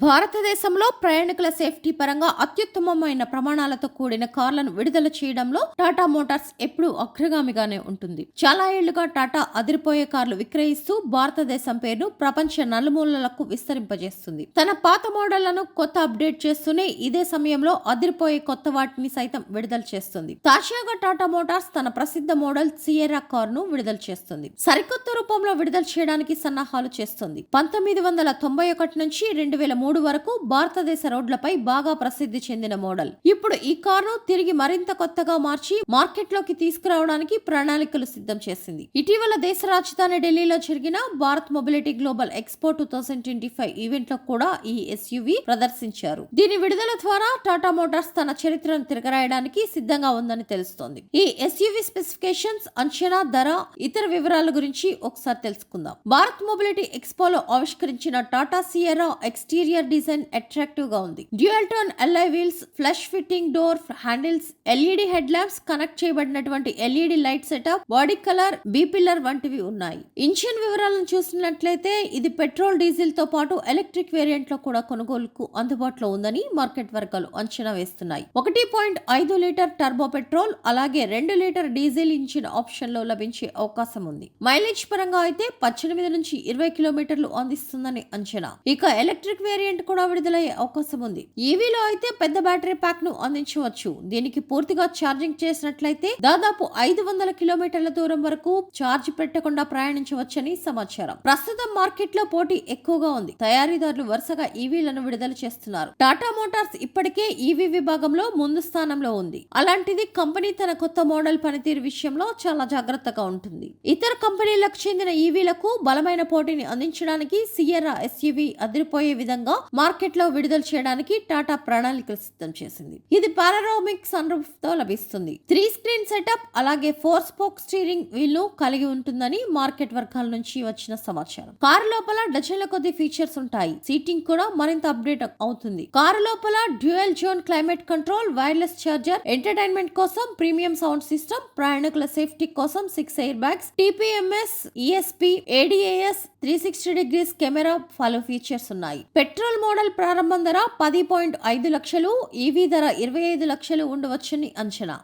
భారతదేశంలో ప్రయాణికుల సేఫ్టీ పరంగా అత్యుత్తమమైన ప్రమాణాలతో కూడిన కార్లను విడుదల చేయడంలో టాటా మోటార్స్ ఎప్పుడూ అగ్రగామిగానే ఉంటుంది. చాలా ఏళ్ళుగా టాటా అదిరిపోయే కార్లు విక్రయిస్తూ భారతదేశం పేరును ప్రపంచ నలుమూలలకు విస్తరింపజేస్తుంది. తన పాత మోడళ్ళను కొత్త అప్డేట్ చేస్తూనే ఇదే సమయంలో అదిరిపోయే కొత్త వాటిని సైతం విడుదల చేస్తుంది. తాజాగా టాటా మోటార్స్ తన ప్రసిద్ధ మోడల్ సియరా కార్ను విడుదల చేస్తుంది. సరికొత్త రూపంలో విడుదల చేయడానికి సన్నాహాలు చేస్తుంది. పంతొమ్మిది వందల తొంభై ఒకటి నుంచి రెండు వేల మూడు వరకు భారతదేశ రోడ్లపై బాగా ప్రసిద్ధి చెందిన మోడల్. ఇప్పుడు ఈ కారును తిరిగి మరింత కొత్తగా మార్చి మార్కెట్లోకి తీసుకురావడానికి ప్రణాళికలు సిద్ధం చేసింది. ఇటీవల దేశ రాజధాని ఢిల్లీలో జరిగిన Bharat mobility global expo two thousand twenty five ఈవెంట్లో కూడా ఈ ఎస్యువి ప్రదర్శించారు. దీని విడుదల ద్వారా టాటా మోటార్స్ తన చరిత్రను తిరగరాయడానికి సిద్ధంగా ఉందని తెలుస్తోంది. ఈ ఎస్యూవి స్పెసిఫికేషన్స్ అంచనా ధర ఇతర వివరాల గురించి ఒకసారి తెలుసుకుందాం. భారత్ మొబిలిటీ ఎక్స్పోలో ఆవిష్కరించిన టాటా సియరా ఎక్స్టీరియర్ డిజైన్ అట్రాక్టివ్గా ఉంది. Dual tone alloy wheels flush fitting door handles LED head lamps connect చేయబడినటువంటి LED light setup body colour B pillar వంటివి ఉన్నాయి. ఇంజిన్ వివరాలను చూసినట్లయితే ఇది పెట్రోల్ డీజిల్తో పాటు ఎలక్ట్రిక్ వేరియంట్లో కూడా కొనుగోలుకు అందుబాటులో ఉందని మార్కెట్ వర్గాలు అంచనా వేస్తున్నాయి. ఒకటి పాయింట్ ఐదు లీటర్ టర్బో పెట్రోల్ అలాగే రెండు లీటర్ డీజిల్ ఇంజిన్ ఆప్షన్లో లభించే అవకాశం ఉంది. మైలేజ్ పరంగా అయితే పద్దెనిమిది నుంచి ఇరవై కిలోమీటర్లు అందిస్తుందని అంచనా. ఇక ఎలక్ట్రిక్ వేరియంట్ కూడా విడుదలయ్యే అవకాశం ఉంది. ఈవీలో అయితే పెద్ద బ్యాటరీ ప్యాక్ను అందించవచ్చు. దీనికి పూర్తిగా ఛార్జింగ్ చేసినట్లయితే దాదాపు ఐదు వందల కిలోమీటర్ల దూరం వరకు ఛార్జ్ పెట్టకుండా ప్రయాణించవచ్చని సమాచారం. ప్రస్తుతం మార్కెట్లో పోటీ ఎక్కువగా ఉంది. తయారీదారులు వరుసగా ఈవీలను విడుదల చేస్తున్నారు. టాటా మోటార్స్ ఇప్పటికే ఈవీ విభాగంలో ముందు స్థానంలో ఉంది. అలాంటిది కంపెనీ తన కొత్త మోడల్ పనితీరు విషయంలో చాలా జాగ్రత్తగా ఉంటుంది. ఇతర కంపెనీలకు చెందిన ఈవీలకు బలమైన పోటీని అందించడానికి సియరా ఎస్యూవి అదిరిపోయే విధంగా మార్కెట్లో విడుదల చేయడానికి టాటా ప్రణాళికలు సిద్ధం చేసింది. ఇది పారారోమిక్ సన్ రూఫ్తో లభిస్తుంది. త్రీ స్క్రీన్ సెటప్ అలాగే ఫోర్ స్పోక్ స్టీరింగ్ వీల్ కలిగి ఉంటుందని మార్కెట్ వర్గాల నుంచి వచ్చిన సమాచారం. కారు లోపల డజన్ల కొద్ది ఫీచర్స్ ఉంటాయి. సీటింగ్ కూడా మరింత అప్డేట్ అవుతుంది. కారు లోపల dual zone climate control wireless charger entertainment కోసం ప్రీమియం సౌండ్ సిస్టమ్ ప్రయాణికుల సేఫ్టీ కోసం six air bags TPMS ESP ADAS three sixty degrees camera follow features ఉన్నాయి. పెట్రోల్ మోడల్ ప్రారంభం ధర పది పాయింట్ ఐదు లక్షలు ఈవీ ధర ఇరవై ఐదు లక్షలు ఉండవచ్చని అంచనా.